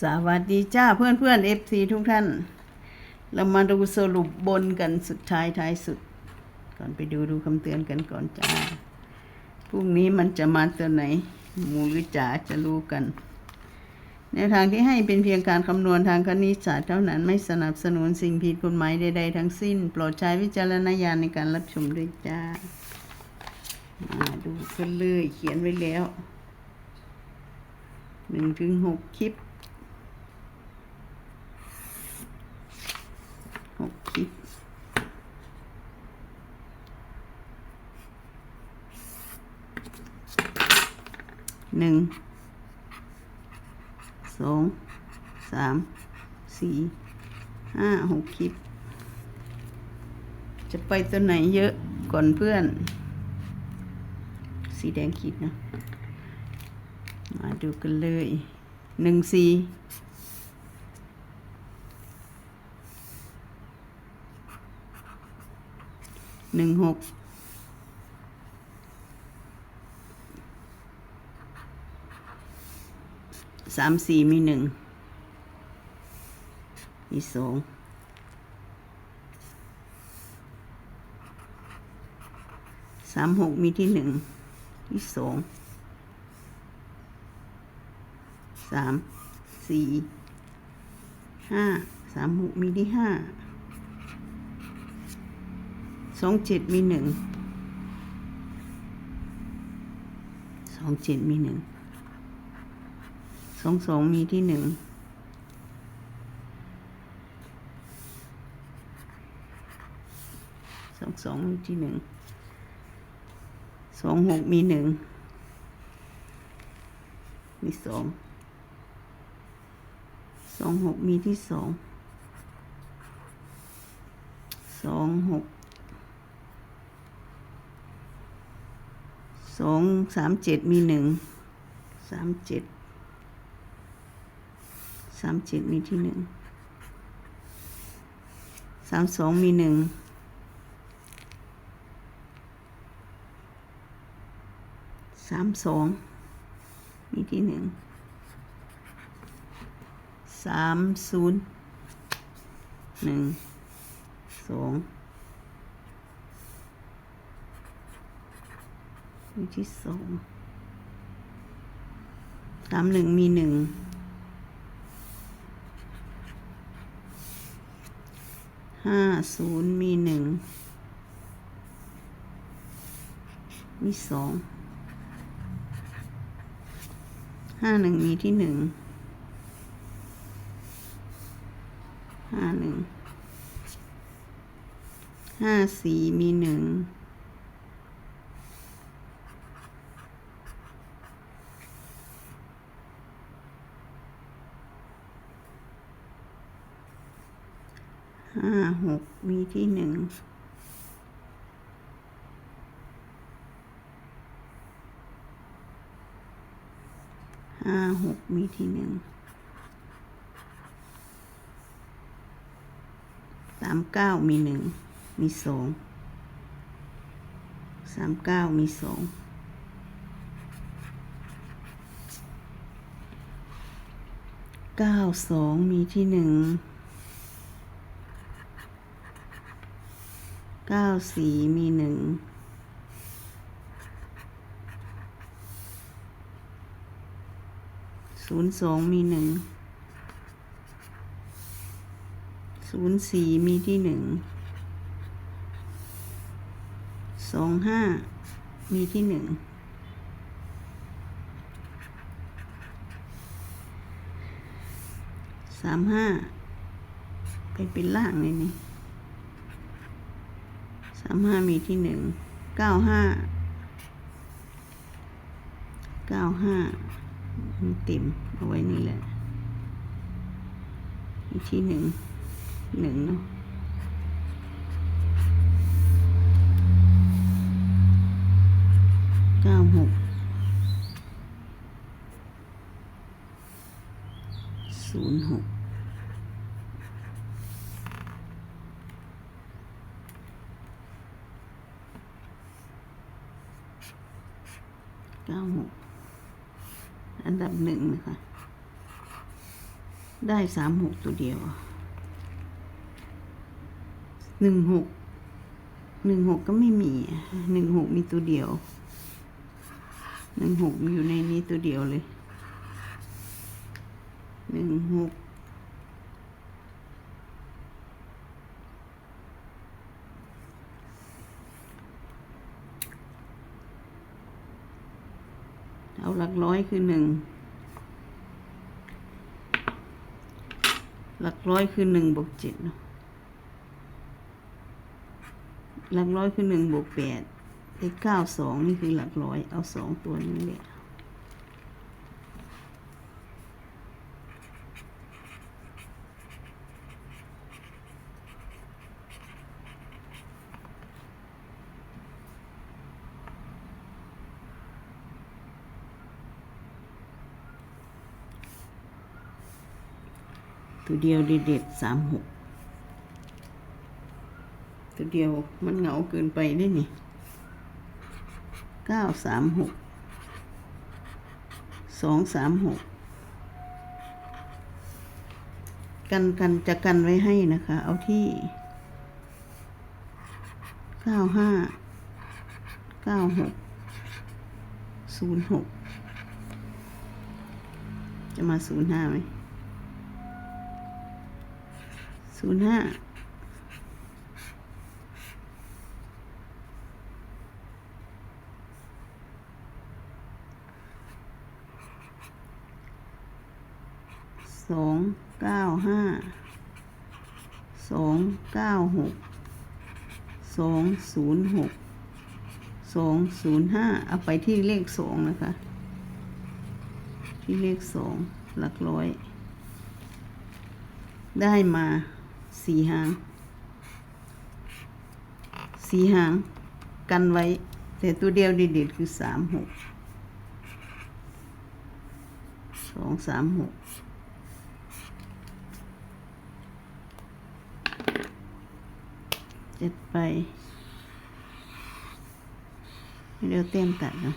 สวัสดีจ้าเพื่อนเพื่อนเอฟซีทุกท่าน เรามาดูสรุปบนกันสุดท้ายท้ายสุด ก่อนไปดูดูคำเตือนกันก่อนจ้าพรุ่งนี้มันจะมาตัวไหน หมูหรือจ๋าจะรู้กัน แนวทางที่ให้เป็นเพียงการคำนวณทางคณิตศาสตร์เท่านั้นไม่สนับสนุนสิ่งผิดกฎหมายใดๆทั้งสิ้น โปรดใช้วิจารณญาณในการรับชมด้วยจ้า มาดูกันเลยเขียนไว้แล้วหนึ่งถึงหกคลิป หกคลิป หนึ่งสองสามสี่ห้าหกคลิป จะไปตัวไหนเยอะก่อนเพื่อน สีแดงขีดนะ มาดูกันเลยหนึ่งสี่หนึ่งหก สามสี่มีหนึ่งมีสองสามหกมีที่หนึ่งที่สองสามสี่ห้าสามหกมีที่ห้าสองเจ็ดมีหนึ่งสองเจ็ดมีหนึ่ง สองสองมีที่หนึ่งสองสองมีที่หนึ่งสองหกมีหนึ่งมีสองสองหกมีที่สองสองหกสองสามเจ็ดมีหนึ่งสามเจ็ด สามเจ็ดมีที่หนึ่งสามสองมีหนึ่งสามสองมีที่หนึ่งสามศูนย์หนึ่งสองมีที่สองสามหนึ่งมีหนึ่ง ห้าศูนย์มีหนึ่งมีสองห้าหนึ่งมีที่หนึ่งห้าหนึ่งห้าสี่มีหนึ่งาหกมีที่หนึ่งห้าหกมีที่หนึ่งสามเก้ามีหนึ่งมีสองสามเก้ามีสองเก้าสองมีที่หนึ่ง เก้าสี่มีหนึ่งศูนย์สองมีหนึ่งศูนย์สี่มีที่หนึ่งสองห้ามีที่หนึ่งสามห้าไปเป็นล่างเลยนี่ามห้ามีที่หนึ่งเก้าห้าเก้าห้าติ่มเอาไว้นี่แหละที่หนึ่งหนึ่งเนาะเก้าหก ศูนย์หก เก้าหก อันดับหนึ่งนะคะ ได้สามหกตัวเดียวหนึ่งหกหนึ่งหกก็ไม่มีหนึ่งหกมีตัวเดียวหนึ่งหกมีอยู่ในนี้ตัวเดียวเลยหนึ่งหกเอาหลักร้อยคือหนึ่ง หลักร้อยคือหนึ่งบวกเจ็ดเนาะหลักร้อยคือหนึ่งบวกแปดได้เก้าสองนี่คือหลักร้อย เอาสองตัวนี้เลย ตัวเดียวเด็ดสามหกตัวเดียวมันเหงาเกินไปได้นี่เก้าสามหกสองสามหกกันกันจะกันไว้ให้นะคะ เอาที่เก้าห้าเก้าหกศูนย์หกจะมาศูนย์ห้าไหม ศูนย์ห้าสองเก้าห้าสองเก้าหกสองศูนย์หกสองศูนย์ห้าเอาไปที่เลขสองนะคะ ที่เลขสองหลักร้อย ได้มา สี่หาง สี่หาง กันไว้ แต่ตัวเดียวเด็ดๆคือสามหกสองสามหกเจ็ดไปเดี๋ยวเต็มตัดเนาะ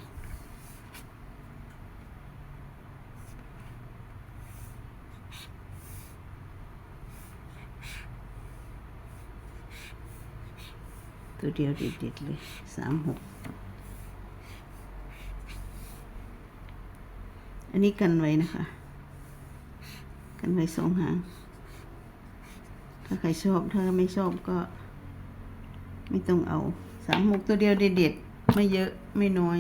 ตัวเดียวเด็ดๆเลยสามหกอันนี้กันไว้นะคะ กันไว้สองหาง ถ้าใครชอบถ้าไม่ชอบก็ ไม่ต้องเอาสามหกตัวเดียวเด็ดๆไม่เยอะไม่น้อย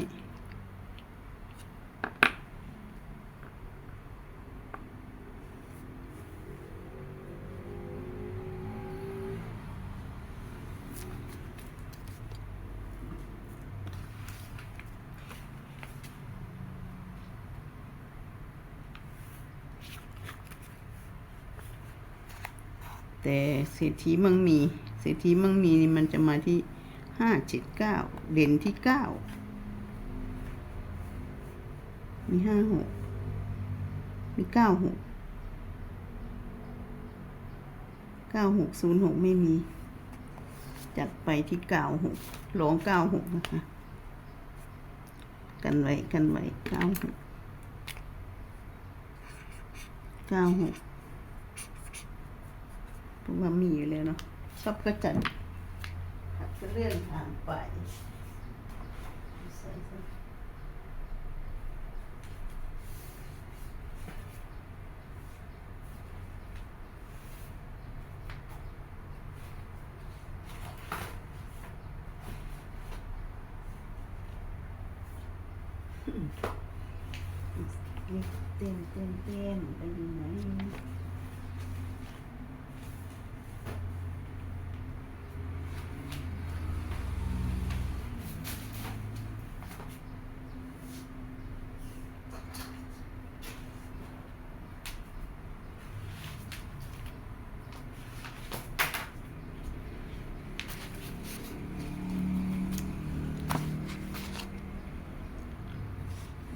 แต่เศรษฐีมังมีเศรษฐีมังมีนี่มันจะมาที่ห้าเจ็ดเก้าเด่นที่เก้ามีห้าหกมีเก้าหกเก้าหกศูนย์หกไม่มี จัดไปที่เก้าหกลองเก้าหกนะคะ กันไว้ กันไว้เก้าหกเก้าหก เพราะว่ามีอยู่แล้วเนาะชอบก็จัดหัดก็เลื่อนผ่านไปใส่ซะเต็มเต็มเต็มไปอยู่ไหน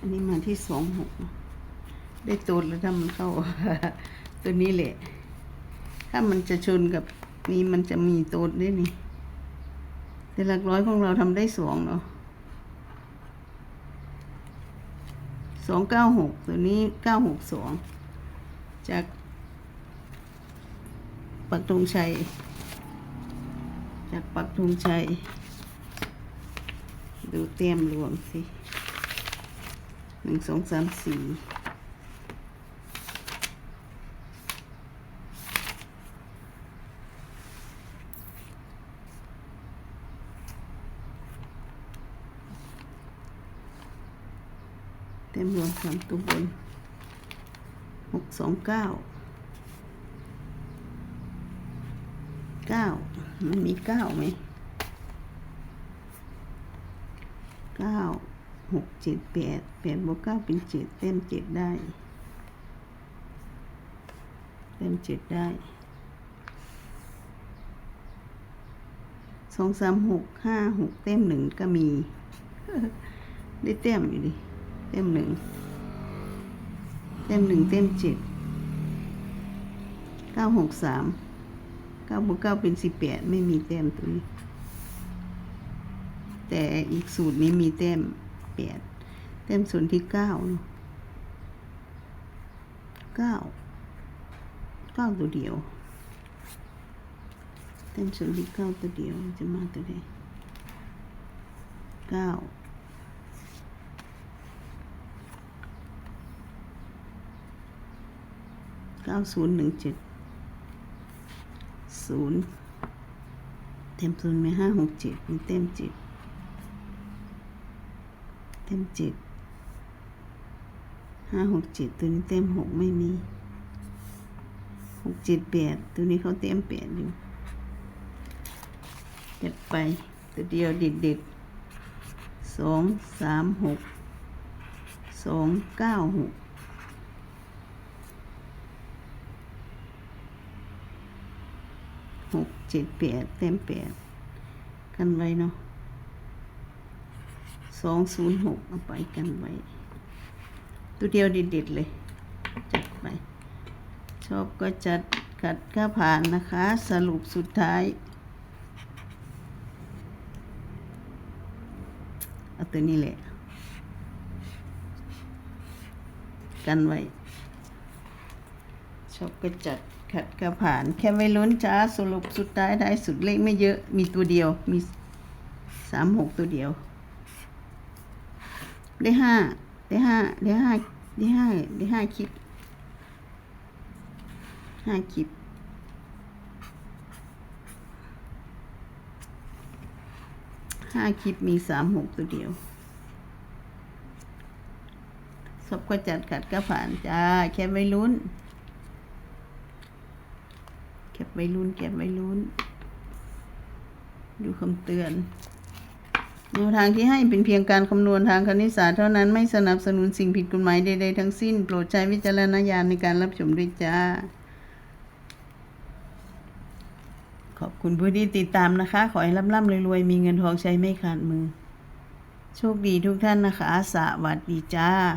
อันนี้มาที่สองหกได้ตูดแล้วถ้ามันเข้า ตัวนี้แหละ ถ้ามันจะชนกับนี้มันจะมีตูดด้วยนี่ แต่หลักร้อยของเราทำได้สองเนาะสองเก้าหกตัวนี้เก้าหกสองจากปักธงชัย จากปักธงชัย ดูเต็มรวมสิ หนึ่งสองสามสี่เต็มรวมสามตัวบนหกสองเก้าเก้ามันมีเก้าไหมเก้า หกเจ็ดแปดแปดบวกเก้าเป็นเจ็ดเต็มเจ็ดได้ เต็มเจ็ดได้สองสามหกห้าหกเต็มหนึ่งก็มี ได้เต็มอยู่ดิเต็มหนึ่งเต็มหนึ่งเต็มเจ็ดเก้าหกสามเก้าบวกเก้าเป็นสิบแปดไม่มีเต็มตัวนี้แต่อีกสูตรนี้มีแต้ม แปดแต้มส่วนที่เก้าเนอะเก้าเก้าตัวเดียวแต้มส่วนที่เก้าตัวเดียวจะมาตัวใดเก้าเก้าศูนย์หนึ่งเจ็ดศูนย์เต็มศูนย์ไหมห้าหกเจ็ดมีเต็มเจ็ด ต็มเจ็ดห้าหกเจ็ดตัวนี้เต็มหกไม่มีหกเจ็ดแปดตัวนี้เขาเต็มแปดอยู่จัดไปตัวเดียวเด็ดเด็ดๆสองสามหกสองเก้าหกหกเจ็ดแปดเต็มแปดกันไว้เนาะ สองศูนย์หกเอาไปกันไว้ ตัวเดียวเด็ดๆเลย จัดไป ชอบก็จัดขัดก็ผ่านนะคะ สรุปสุดท้ายเอาตัวนี้แหละ กันไว้ ชอบก็จัดขัดก็ผ่าน แค่ไม่ล้นจ้าสรุปสุดท้ายได้สุดเลขไม่เยอะมีตัวเดียวมีสามหกตัวเดียว ได้ห้าได้ห้าได้ห้าได้ห้าได้ห้าคลิปห้าคลิปห้าคลิปมีสามหกตัวเดียวสอบก็จัดกัดก็ผ่านจ้าแค่ไม่ลุ้นแค่ไม่ลุ้นแค่ไม่ลุ้น ดูคำเตือน แนวทางที่ให้เป็นเพียงการคำนวณทางคณิตศาสตร์เท่านั้นไม่สนับสนุนสิ่งผิดกฎหมายใดๆทั้งสิ้น โปรดใช้วิจารณญาณในการรับชมด้วยจ้า ขอบคุณผู้ที่ติดตามนะคะ ขอให้ร่ำๆรวยๆ มีเงินทองใช้ไม่ขาดมือ โชคดีทุกท่านนะคะ สวัสดีจ้า